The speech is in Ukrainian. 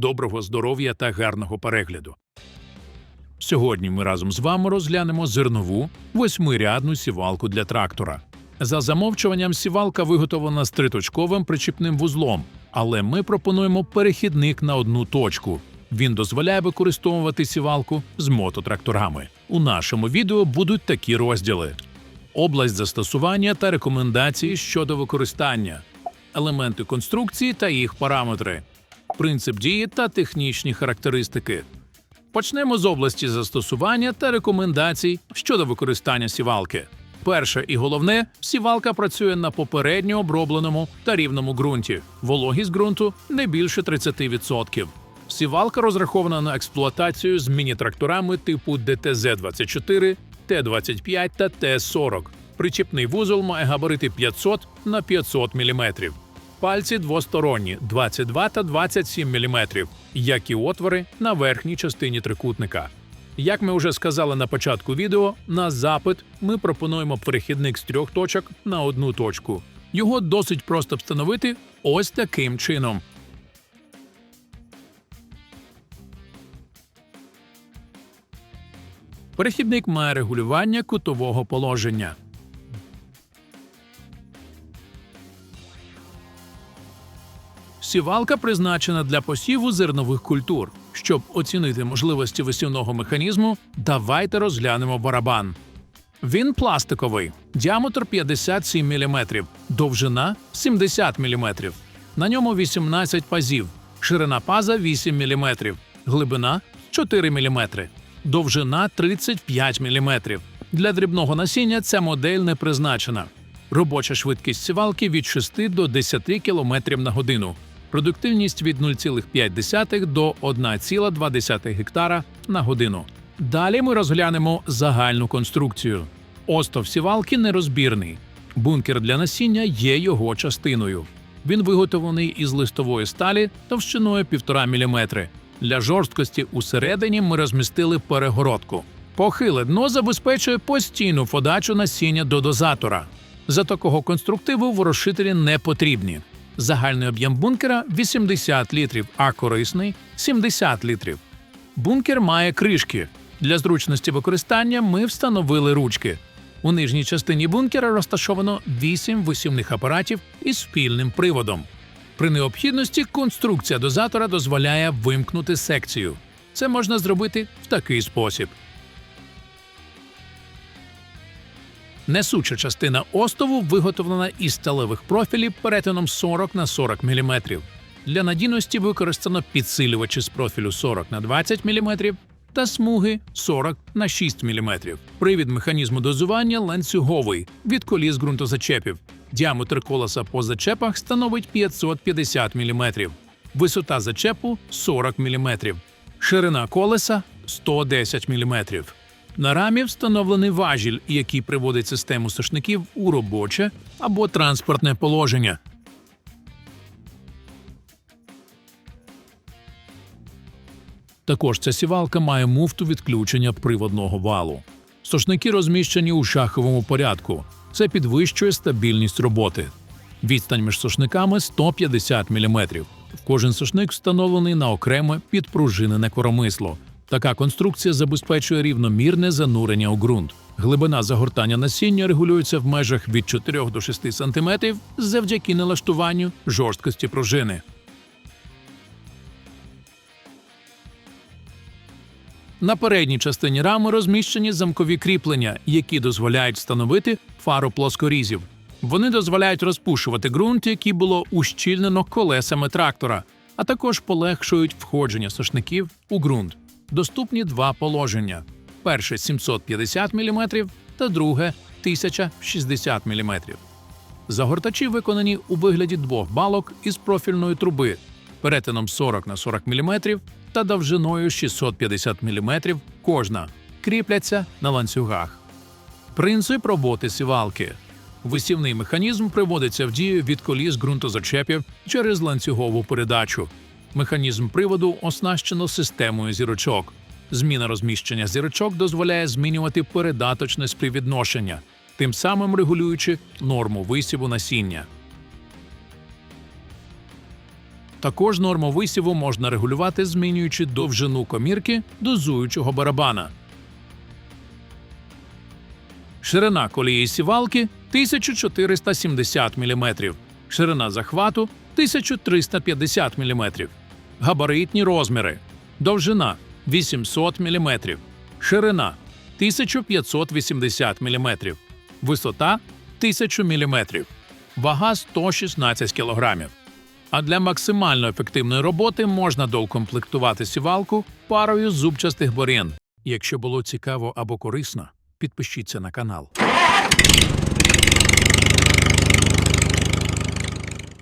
доброго здоров'я та гарного перегляду. Сьогодні ми разом з вами розглянемо зернову восьмирядну сівалку для трактора. За замовчуванням сівалка виготовлена з триточковим причіпним вузлом, але ми пропонуємо перехідник на одну точку. Він дозволяє використовувати сівалку з мототракторами. У нашому відео будуть такі розділи: область застосування та рекомендації щодо використання, елементи конструкції та їх параметри, принцип дії та технічні характеристики. Почнемо з області застосування та рекомендацій щодо використання сівалки. Перше і головне, сівалка працює на попередньо обробленому та рівному ґрунті. Вологість ґрунту не більше 30%. Сівалка розрахована на експлуатацію з міні-тракторами типу ДТЗ-24, Т-25 та Т-40. Причіпний вузол має габарити 500 на 500 мм. Пальці двосторонні 22 та 27 мм, як і отвори на верхній частині трикутника. Як ми вже сказали на початку відео, на запит ми пропонуємо перехідник з трьох точок на одну точку. Його досить просто встановити ось таким чином. Перехідник має регулювання кутового положення. Сівалка призначена для посіву зернових культур. Щоб оцінити можливості висівного механізму, давайте розглянемо барабан. Він пластиковий, діаметр 57 мм, довжина 70 мм. На ньому 18 пазів, ширина паза 8 мм, глибина 4 мм, довжина 35 мм. Для дрібного насіння ця модель не призначена. Робоча швидкість сівалки від 6 до 10 км на годину. Продуктивність від 0,5 до 1,2 гектара на годину. Далі ми розглянемо загальну конструкцію. Остов сівалки нерозбірний. Бункер для насіння є його частиною. Він виготовлений із листової сталі товщиною 1,5 мм. Для жорсткості усередині ми розмістили перегородку. Похиле дно забезпечує постійну подачу насіння до дозатора. За такого конструктиву ворошителі не потрібні. Загальний об'єм бункера 80 літрів, а корисний 70 літрів. Бункер має кришки. Для зручності використання ми встановили ручки. У нижній частині бункера розташовано 8 висівних апаратів із спільним приводом. При необхідності конструкція дозатора дозволяє вимкнути секцію. Це можна зробити в такий спосіб. Несуча частина остову виготовлена із сталевих профілів перетином 40 на 40 мм. Для надійності використано підсилювачі з профілю 40 на 20 мм та смуги 40 на 6 мм. Привід механізму дозування ланцюговий від коліс ґрунтозачепів. Діаметр колеса по зачепах становить 550 мм. Висота зачепу 40 мм. Ширина колеса 110 мм. На рамі встановлений важіль, який приводить систему сошників у робоче або транспортне положення. Також ця сівалка має муфту відключення приводного валу. Сошники розміщені у шаховому порядку. Це підвищує стабільність роботи. Відстань між сошниками 150 мм. Кожен сошник встановлений на окреме підпружинене коромисло. Така конструкція забезпечує рівномірне занурення у ґрунт. Глибина загортання насіння регулюється в межах від 4 до 6 см завдяки налаштуванню жорсткості пружини. На передній частині рами розміщені замкові кріплення, які дозволяють встановити фару плоскорізів. Вони дозволяють розпушувати ґрунт, який було ущільнено колесами трактора, а також полегшують входження сошників у ґрунт. Доступні два положення: перше 750 мм та друге 1060 мм. Загортачі виконані у вигляді двох балок із профільної труби перетином 40 на 40 мм та довжиною 650 мм кожна, кріпляться на ланцюгах. Принцип роботи сівалки. Висівний механізм приводиться в дію від коліс ґрунтозачепів через ланцюгову передачу. Механізм приводу оснащено системою зірочок. Зміна розміщення зірочок дозволяє змінювати передаточне співвідношення, тим самим регулюючи норму висіву насіння. Також норму висіву можна регулювати, змінюючи довжину комірки дозуючого барабана. Ширина колії сівалки 1470 мм, ширина захвату 1350 мм, габаритні розміри, довжина 800 мм, ширина 1580 мм, висота 1000 мм, вага 116 кг. А для максимально ефективної роботи можна доукомплектувати сівалку парою зубчастих борін. Якщо було цікаво або корисно, підпишіться на канал.